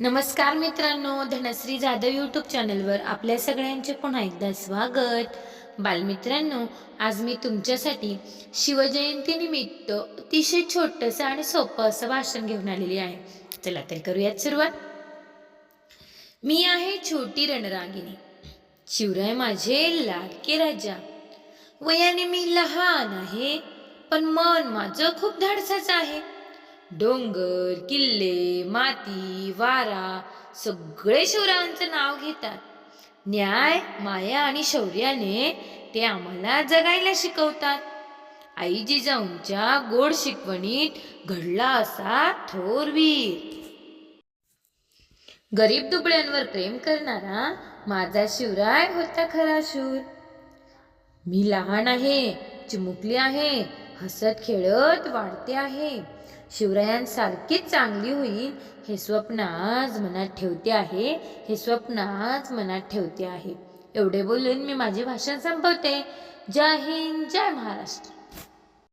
नमस्कार मित्रांनो धनश्री जाधव यूट्यूब चॅनलवर आपल्या सगळ्यांचे पुन्हा एकदा स्वागत. बालमित्रांनो आज मी तुमच्यासाठी शिवजयंतीनिमित्त अतिशय छोटंसं आणि सोपं असं भाषण घेऊन आलेली आहे. चला तर करूयात सुरुवात. मी आहे छोटी रणरागिणी. शिवराय माझे लाडके राजा. वयाने मी लहान आहे पण मन माझं खूप धाडसाचं आहे. डोंगर किल्ले माती वारा सगळे शिवरायांचं नाव घेतात. न्याय माया आणि शौर्याने ते आम्हाला जगायला शिकवतात. आई जिजाऊंच्या गोड शिकवणीत घडला असा थोर वीर. गरीब दुबळ्यांवर प्रेम करणारा माझा शिवराय होता खरा शूर. मी लहान आहे चिमुकली आहे हसत खेळत वाढते आहे. शिवरायांसारखीच चांगली होईल हे स्वप्न आज मनात ठेवते आहे हे स्वप्न आज मनात ठेवते आहे. एवढे बोलून मी माझे भाषण संपवते. जय हिंद जय महाराष्ट्र.